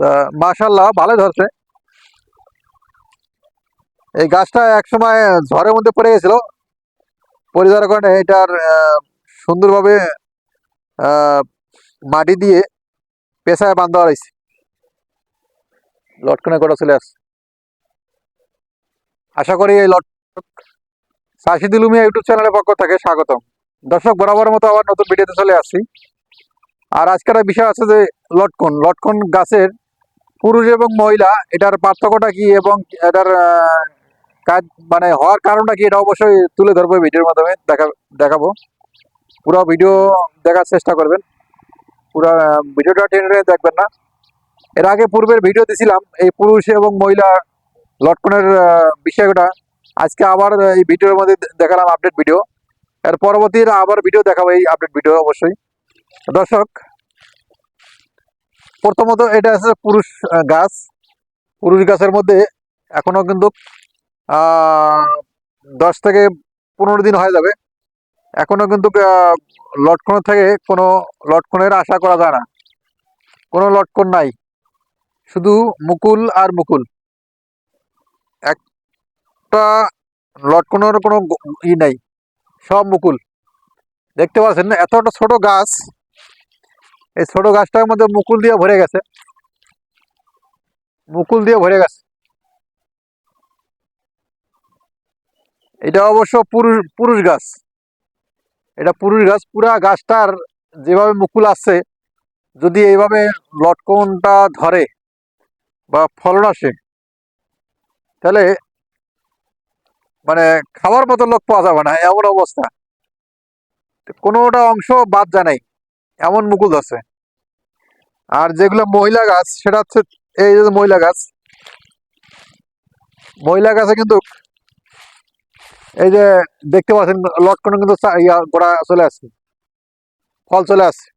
তা মাশাল্লাহ ভালো ধরছে। এই গাছটা একসময় ঝড়ের মধ্যে পড়ে গেছিল। যাওয়ার কারণে এটার সুন্দরভাবে মাটি দিয়ে পেশায় বান্ধা রয়েছে লটকনে করা চলে আসছে। আশা করি এই লট সাশি দিলুমিয়া ইউটিউব চ্যানেলের পক্ষ থেকে স্বাগতম। দর্শক, বরাবর মতো আবার নতুন ভিডিওতে চলে আসছি। আর আজকের বিষয় আছে যে লটকন। লটকন গাছের পুরুষ এবং মহিলা, এটার পার্থক্যটা কি এবং এটার কাজ মানে হওয়ার কারণটা কি, এটা অবশ্যই তুলে ধরবো ভিডিওর মাধ্যমে, দেখা, দেখাবো। পুরো ভিডিও দেখার চেষ্টা করবেন। পুরো ভিডিওটা টেনে দেখবেন না। এর আগে পূর্বের ভিডিও দিছিলাম, এই পুরুষ এবং মহিলা লটকনের বিষয়টা। আজকে আবার এই ভিডিওর মধ্যে দেখালাম আপডেট ভিডিও। এর পরবর্তী আবার ভিডিও দেখাবো, এই আপডেট ভিডিও অবশ্যই। দর্শক প্রথমত এটা আছে পুরুষ গাছ। পুরুষ গাছের মধ্যে এখনও কিন্তু দশ থেকে পনেরো দিন হয়ে যাবে। এখনও কিন্তু আহ, লটকনের থেকে কোনো লটকনের আশা করা যায় না। কোনো লটকন নাই। শুধু মুকুল আর মুকুল। একটা লটকনের কোনো ই নাই। সব মুকুল। দেখতে পাচ্ছেন না? এতটা ছোট গাছ এই ছোট গাছটার মধ্যে মুকুল দিয়ে ভরে গেছে। মুকুল দিয়ে ভরে গেছে। এটা অবশ্য পুরুষ পুরুষ গাছ। এটা পুরুষ গাছ, পুরা গাছটার যেভাবে মুকুল আসছে, যদি এইভাবে লটকনটা ধরে বা ফলন আসে, তাহলে মানে খাওয়ার মতো লোক পাওয়া যাবে না, এমন অবস্থা। কোনোটা অংশ বাদ যায় নাই। এমন মুকুল আছে। আর যেগুলো মহিলা গাছ, সেটা হচ্ছে এই যে মহিলা গাছ। মহিলা গাছে কিন্তু এই যে দেখতে পাচ্ছেন, লটকনে কিন্তু গোড়া চলে আসছে। ফল চলে আসছে।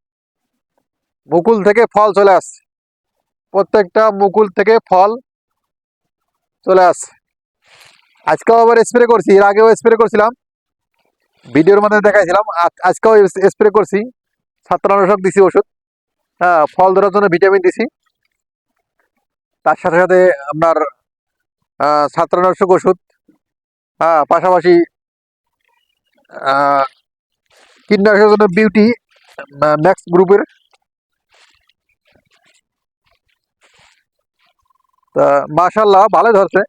মুকুল থেকে ফল চলে আসছে। প্রত্যেকটা মুকুল থেকে ফল চলে আসছে। আজকেও আবার স্প্রে করছি, এর আগেও স্প্রে করছিলাম। ভিডিওর মধ্যে দেখাইছিলাম আজ- আজকেও স্প্রে করছি। ছাত্রানুষক দিছি ওষুধ। হ্যাঁ ফল ধরার জন্য ভিটামিন দিছি। তার সাথে সাথে আপনার আহ, ছাত্রানুষক ওষুধ। হ্যাঁ পাশাপাশি কীটনাশকের জন্য বিউটি ম্যাক্স গ্রুপের তা মাশাল্লাহ ভালো ধরছে।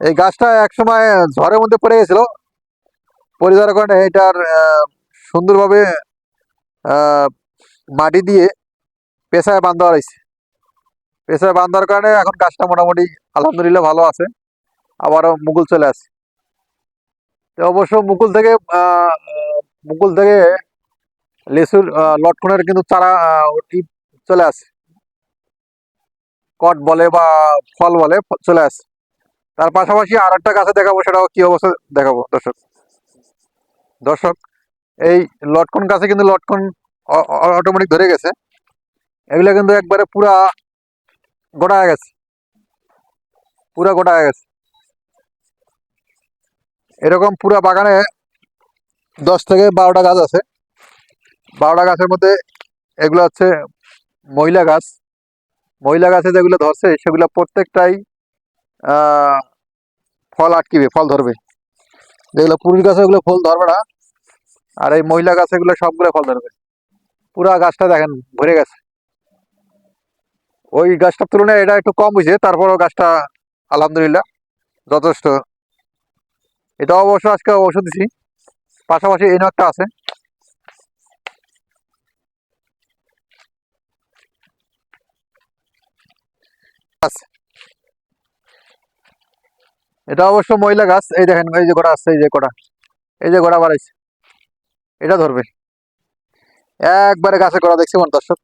এই গাছটা একসময় ঝড়ের মধ্যে পড়ে গেছিল। পড়ে কারণে এটার সুন্দরভাবে মাটি দিয়ে পেশায় বান্ধা রয়েছে পেশায় বান্ধার কারণে এখন গাছটা মোটামুটি আলহামদুলিল্লাহ ভালো আছে। আবারও মুকুল চলে আসে তো অবশ্য মুকুল থেকে মুকুল থেকে লেসুর লটকনের কিন্তু চারা ই চলে আসে কট বলে বা ফল বলে চলে আসে তার পাশাপাশি আর একটা গাছে দেখাবো, সেটাও কি অবস্থা দেখাবো, দর্শক। দর্শক এই লটকন গাছে কিন্তু লটকন অটোমেটিক ধরে গেছে। এগুলো কিন্তু একবারে পুরা গোটা গেছে। পুরা গোটা গেছে। এরকম পুরা বাগানে দশ থেকে বারোটা গাছ আছে। বারোটা গাছের মধ্যে এগুলো হচ্ছে মহিলা গাছ। মহিলা গাছে যেগুলো ধরছে, সেগুলো প্রত্যেকটাই ফল আটকিবে, ফল ধরবে। যেগুলো পুরুষ গাছে ওগুলো ফল ধরবে না। আর এই মহিলা গাছে এগুলো সবগুলো ফল ধরবে। পুরা গাছটা দেখেন, ভরে গেছে। ওই গাছটার তুলনায় এটা একটু কম হয়েছে, তারপরও গাছটা আলহামদুলিল্লাহ যথেষ্ট। এটা অবশ্য আজকে ওষুধ দিছি, পাশাপাশি এই একটা আছে। এটা অবশ্য মহিলা গাছ, এই দেখেন, এই যে গোড়া আছে, এই যে গোড়া। এই যে গোড়া বাড়াইছে। এটা ধরবে। একবারে গাছের গোড়া দেখছি মনে দর্শক।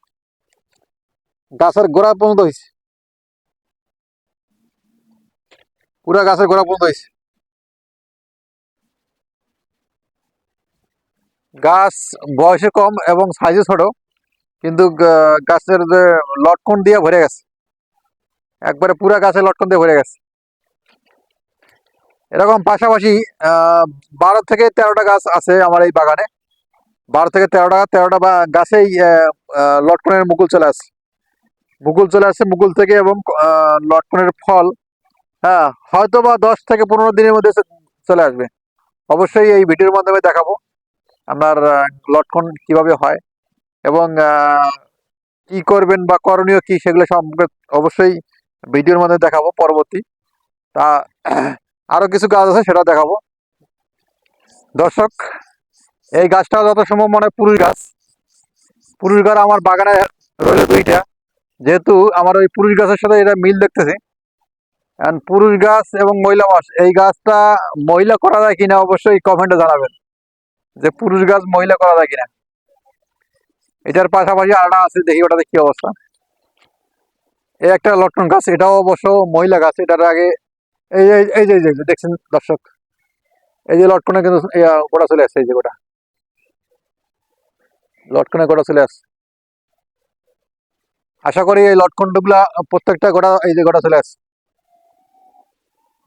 গাছের গোড়া পর্যন্ত হয়েছে পুরা গাছের গোড়া পর্যন্ত হয়েছে গাছ বয়সে কম এবং সাইজে ছোট, কিন্তু গাছের যে লটকন দিয়ে ভরে গেছে। একবারে পুরা গাছে লটকন দিয়ে ভরে গেছে। এরকম পাশাপাশি বারো থেকে তেরোটা গাছ আছে আমার এই বাগানে। বারো থেকে তেরোটা তেরোটা বা গাছেই লটকনের মুকুল চলে আসে। মুকুল চলে আসছে মুকুল থেকে এবং লটকনের ফল হ্যাঁ হয়তো বা দশ থেকে পনেরো দিনের মধ্যে চলে আসবে। অবশ্যই এই ভিডিওর মাধ্যমে দেখাবো আপনার লটকন কীভাবে হয় এবং কি করবেন বা করণীয় কি সেগুলো সম্পর্কে অবশ্যই ভিডিওর মাধ্যমে দেখাবো পরবর্তী। তা আরও কিছু গাছ আছে সেটা দেখাবো। দর্শক এই গাছটা যত সম্ভব মনে পুরুষ গাছ। পুরুষ গাছ আমার বাগানে রয়েছে দুইটা। যেহেতু আমার ওই পুরুষ গাছের সাথে এটা মিল দেখতেছি। And পুরুষ গাছ এবং মহিলা গাছ এই গাছটা মহিলা করা যায় কিনা অবশ্যই কমেন্টে জানাবেন। যে পুরুষ গাছ মহিলা করা যায় কিনা। এটার পাশাপাশি আরেকটা আছে, দেখি ওটাতে কি অবস্থা। এই একটা লটকন গাছ, এটাও অবশ্য মহিলা গাছ, এটার আগে এই যে এই যে দেখছেন দর্শক? এই যে লটকনে কিন্তু ওটা চলে আসছে, এই যে গোটা। লটকনে গোটা চলে আসছে। আশা করি এই লটকনগুলা প্রত্যেকটা গোটা এই যে গোটা চলে আসছে।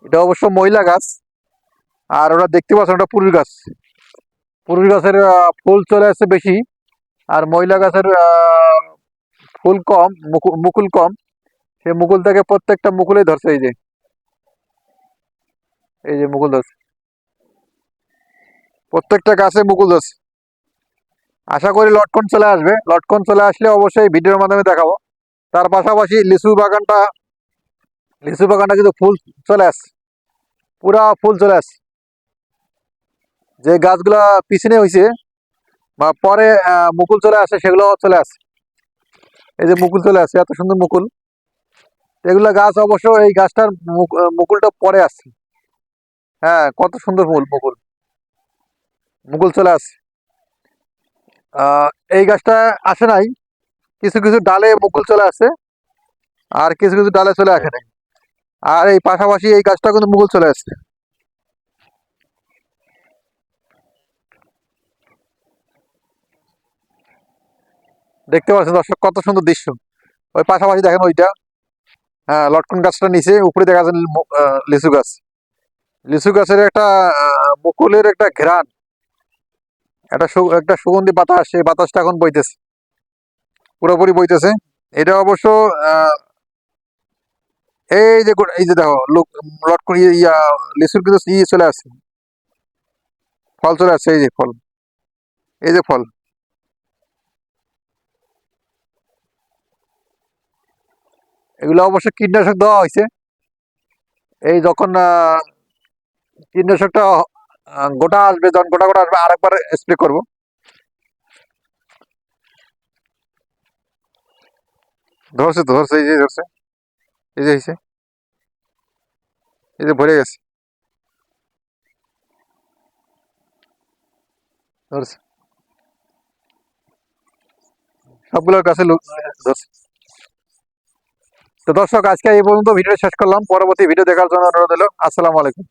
এটা অবশ্য মহিলা গাছ, আর ওরা দেখতে পাচ্ছেন ওটা পুরুষ গাছ। পুরুষ গাছের ফুল চলে আসছে বেশি, আর মহিলা গাছের ফুল কম মুকু- মুকুল কম। সে মুকুল থেকে প্রত্যেকটা মুকুলেই ধরছে এই যে। এই যে মুকুল ধরছে। প্রত্যেকটা গাছে মুকুল ধরছে। আশা করি লটকন চলে আসবে। লটকন চলে আসলে অবশ্যই ভিডিওর মাধ্যমে দেখাবো। তার পাশাপাশি লিচু বাগানটা লিচু বাগানটা কিন্তু ফুল চলে আসছে। পুরা ফুল চলে আসছে। যে গাছগুলা পিছনে হয়েছে বা পরে মুকুল চলে আসে সেগুলো চলে আসে এই যে মুকুল চলে আসে এত সুন্দর মুকুল। এগুলো গাছ অবশ্য এই গাছটার মুক- মুকুলটা পরে আসছে। হ্যাঁ কত সুন্দর ফুল মুকুল। মুকুল চলে আহ, এই গাছটা আসে নাই। কিছু কিছু ডালে মুকুল চলে আসে, আর কিছু কিছু ডালে চলে আসে নাই। আর এই পাশাপাশি এই গাছটা কিন্তু মুকুল চলে আসছে। দেখতে পাচ্ছেন দর্শক, কত সুন্দর দৃশ্য। ওই পাশাপাশি দেখেন ওইটা। হ্যাঁ লটকন গাছটা নিচে, উপরে দেখা যাচ্ছে লিচু গাছ। লিচু গাছের একটা মুকুলের একটা ঘ্রাণ। একটা একটা সুগন্ধি বাতাস, সেই বাতাসটা এখন বইতেছে। পুরোপুরি বইতেছে। এটা অবশ্য এই যে এই যে দেখো, লোক লটকন ইয়ে- ইয়া, লিচুর কিন্তু ইয়ে চলে আসছে। ফল চলে আসছে, এই যে ফল। এই যে ফল। এগুলো অবশ্য কীটনাশক দেওয়া হয়েছে। এই যখন কীটনাশকটা গোটা আসবে যখন গোটা গোটা আসবে, আরেকবার স্প্রে করব। ধরছে তো, ধরছে, এই যে ধরছে, এই যে হয়েছে এই যে ভরে গেছে। ধরছে। সবগুলোর কাছে ধরছে। তো দর্শক, আজকে এই পর্যন্ত ভিডিও শেষ করলাম। পরবর্তী ভিডিও দেখার জন্য অনুরোধ হলো আসসালামু আলাইকুম।